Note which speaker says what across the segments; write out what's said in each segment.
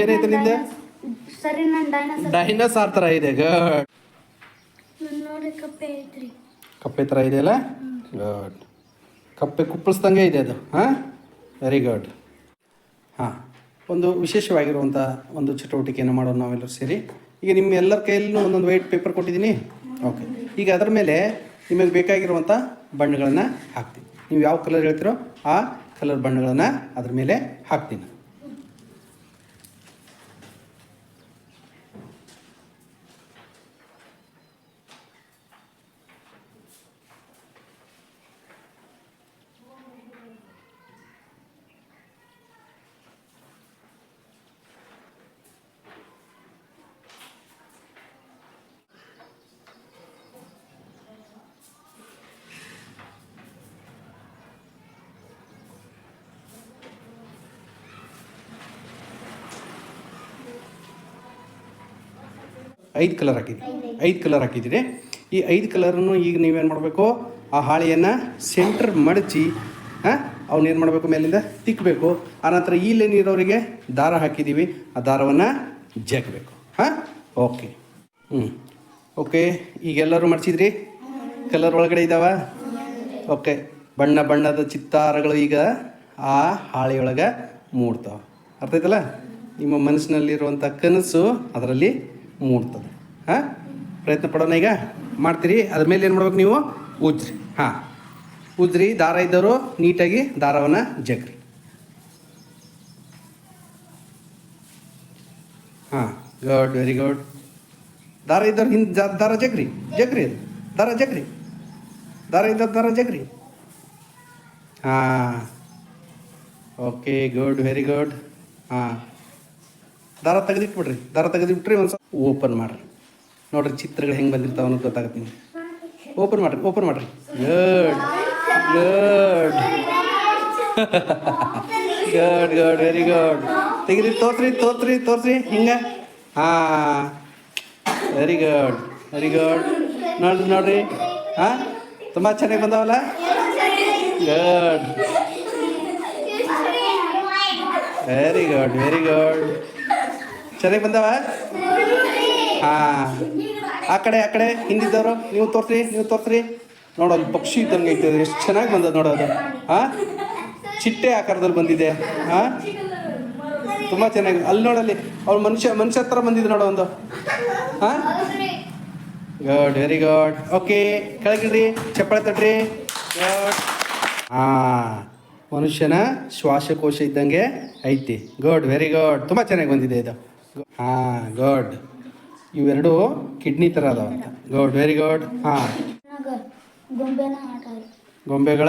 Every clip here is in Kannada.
Speaker 1: ಏನೈತೆ ನಿಂದೆ?
Speaker 2: ಸರಿ ನನ್ನ ಡೈನೋಸರ್
Speaker 1: ಡೈನೋಸಾರ್ ಥರ ಇದೆ ಗುಡ್
Speaker 2: ನೋಡಿ ಕಪ್ಪೆ ಐತ್ರಿ.
Speaker 1: ಕಪ್ಪೆ ಥರ ಇದೆಯಲ್ಲ ಗುಡ್ ಕಪ್ಪೆ ಕುಪ್ಪಳಿಸ್ದಂಗೆ ಇದೆ ಅದು ಹಾಂ? ವೆರಿ ಗುಡ್ ಹಾಂ ಒಂದು ವಿಶೇಷವಾಗಿರುವಂಥ ಒಂದು ಚಟುವಟಿಕೆಯನ್ನು ಮಾಡೋಣ ನಾವೆಲ್ಲರೂ ಸೇರಿ. ಈಗ ನಿಮ್ಮ ಎಲ್ಲರ ಕೈಯಲ್ಲೂ ಒಂದೊಂದು ವೈಟ್ ಪೇಪರ್ ಕೊಟ್ಟಿದ್ದೀನಿ. ಓಕೆ ಈಗ ಅದರ ಮೇಲೆ ನಿಮಗೆ ಬೇಕಾಗಿರುವಂಥ ಬಣ್ಣಗಳನ್ನು ಹಾಕ್ತೀನಿ. ನೀವು ಯಾವ ಕಲರ್ ಹೇಳ್ತೀರೋ ಆ ಕಲರ್ ಬಣ್ಣಗಳನ್ನು ಅದ್ರ ಮೇಲೆ ಹಾಕ್ತೀನಿ. ಐದು ಕಲರ್ ಹಾಕಿದ್ದೀರಿ ಐದು ಕಲರ್ ಹಾಕಿದ್ದೀರಿ ಈ ಐದು ಕಲರನ್ನು ಈಗ ನೀವೇನು ಮಾಡಬೇಕು? ಆ ಹಾಳೆಯನ್ನು ಸೆಂಟ್ರ್ ಮಡಚಿ ಹಾಂ ಅವನ್ನೇನು ಮಾಡಬೇಕು ಮೇಲಿಂದ? ತಿಕ್ಕಬೇಕು ಆನಂತರ ಈ ನೀರವರಿಗೆ ದಾರ ಹಾಕಿದ್ದೀವಿ ಆ ದಾರವನ್ನು ಜಗ್ಬೇಕು. ಹಾಂ? ಓಕೆ ಹ್ಞೂ ಓಕೆ ಈಗೆಲ್ಲರೂ ಮಡಿಸಿದ್ರಿ ಕಲರ್ ಒಳಗಡೆ ಇದ್ದಾವ ಓಕೆ ಬಣ್ಣ ಬಣ್ಣದ ಚಿತ್ತಾರಗಳು ಈಗ ಆ ಹಾಳೆಯೊಳಗೆ ಮೂಡ್ತಾವೆ. ಅರ್ಥ ಆಯ್ತಲ್ಲ? ನಿಮ್ಮ ಮನಸ್ಸಿನಲ್ಲಿರುವಂಥ ಕನಸು ಅದರಲ್ಲಿ ಮೂಡ್ತದೆ. ಹಾಂ? ಪ್ರಯತ್ನ ಪಡೋಣ ಈಗ. ಮಾಡ್ತೀರಿ. ಅದ್ರ ಮೇಲೆ ಏನು ಮಾಡ್ಬೇಕು ನೀವು? ಉಜ್ರಿ. ಹಾಂ. ಉಜ್ರಿ, ದಾರ ಇದ್ದವರು ನೀಟಾಗಿ ದಾರವನ್ನು ಜಗ್ರಿ. ಹಾಂ. Good, very good. ದಾರ ಇದ್ದವ್ರು ಹಿಂದೆ ದಾರ ಜಗ್ರಿ. ಜಗ್ರಿ ಅದು. ದಾರ ಜಗ್ರಿ. ದಾರ ಇದ್ದವ್ರು ದಾರ ಜಗ್ರಿ. ಹಾಂ. Okay, good, very good. ಹಾಂ. ದಾರ ತೆಗೆದಿಟ್ಬಿಡ್ರಿ. ದಾರ ತೆಗೆದಿಟ್ರಿ ಒಂದು ಸ್ವಲ್ಪ ಓಪನ್ ಮಾಡ್ರಿ. ನೋಡ್ರಿ ಚಿತ್ರಗಳು ಹೆಂಗೆ ಬಂದಿರ್ತಾವ ಅನ್ನೋದು ಗೊತ್ತಾಗುತ್ತೆ ನಿಮಗೆ ಓಪನ್ ಮಾಡ್ರಿ ಓಪನ್ ಮಾಡ್ರಿ. ಗಡ್ ಗಡ್ ಗಡ್ ಗಡ್ ವೆರಿ ಗುಡ್ ತೆಗಿರಿ, ತೋರ್ಸ್ರಿ ತೋರ್ಸ್ರಿ ತೋರ್ಸ್ರಿ, ಹಿಂಗೆ. ಹಾಂ ವೆರಿ ಗುಡ್ ವೆರಿ ಗುಡ್ ನೋಡ್ರಿ ನೋಡ್ರಿ. ಹಾಂ, ತುಂಬ ಚೆನ್ನಾಗಿ ಬಂದಾವಲ್ಲ? Good very good very good ಚೆನ್ನಾಗಿ ಬಂದವ? ಹಾಂ. ಆ ಕಡೆ ಆ ಕಡೆ, ಹಿಂದಿದ್ದವರು, ನೀವು ತೋರ್ಸ್ರಿ ನೀವು ತೋರ್ಸ್ರಿ. ನೋಡೋದು ಪಕ್ಷಿ ಇದ್ದಂಗೆ ಐತೆ ಎಷ್ಟು ಚೆನ್ನಾಗಿ ಬಂದದ ನೋಡೋದು ಹಾಂ? ಚಿಟ್ಟೆ ಆಕಾರದಲ್ಲಿ ಬಂದಿದೆ. ಹಾಂ? ತುಂಬ ಚೆನ್ನಾಗಿ. ಅಲ್ಲಿ ನೋಡಲ್ಲಿ ಅವ್ರು ಮನುಷ್ಯ ಮನುಷ್ಯ ಹತ್ರ ಬಂದಿದೆ ನೋಡೋ ಒಂದು. ಹಾಂ? ಗುಡ್ ವೆರಿ ಗುಡ್ ಓಕೆ ಕೆಳಗಿಡ್ರಿ ಚಪ್ಪಳೆ ತಟ್ರಿ. ಗುಡ್ ಹಾಂ. ಮನುಷ್ಯನ ಶ್ವಾಸಕೋಶ ಇದ್ದಂಗೆ ಐತಿ. ಗುಡ್ ವೆರಿ ಗುಡ್ ತುಂಬ ಚೆನ್ನಾಗಿ ಬಂದಿದೆ ಇದು. ಹಾಂ ಗುಡ್. ಇವೆರಡು ಕಿಡ್ನಿ ಥರ ಅದಾವ ಗುಡ್ ವೆರಿ ಗುಡ್. ಹಾ. ಗೊಂಬೆಗಳ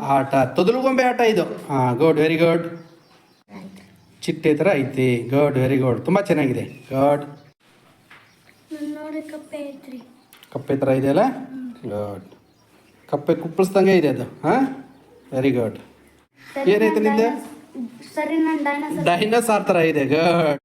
Speaker 2: ಆಟ.
Speaker 1: ತೊದಲು ಗೊಂಬೆ ಆಟ ಇದು. ಹಾ ಗುಡ್ ವೆರಿ ಗುಡ್. ಚಿಟ್ಟೆ ತರ ಐತಿ. Good very good. ತುಂಬ ಚೆನ್ನಾಗಿದೆ. ಗುಡ್.
Speaker 2: ಕಪ್ಪೆ
Speaker 1: ಅಲ್ಲ? ಇದೆಯಲ್ಲ ಗುಡ್. ಕಪ್ಪೆ ಕುಪ್ಪಳಿಸ್ದಂಗೆ ಇದೆ ಅದು. ಹಾ? Very good. ಏನೈತೆ ನಿಂದೆ?
Speaker 2: ಡೈನೋಸರ್
Speaker 1: ಡೈನೋಸಾರ್ ಥರ ಇದೆ. ಗುಡ್.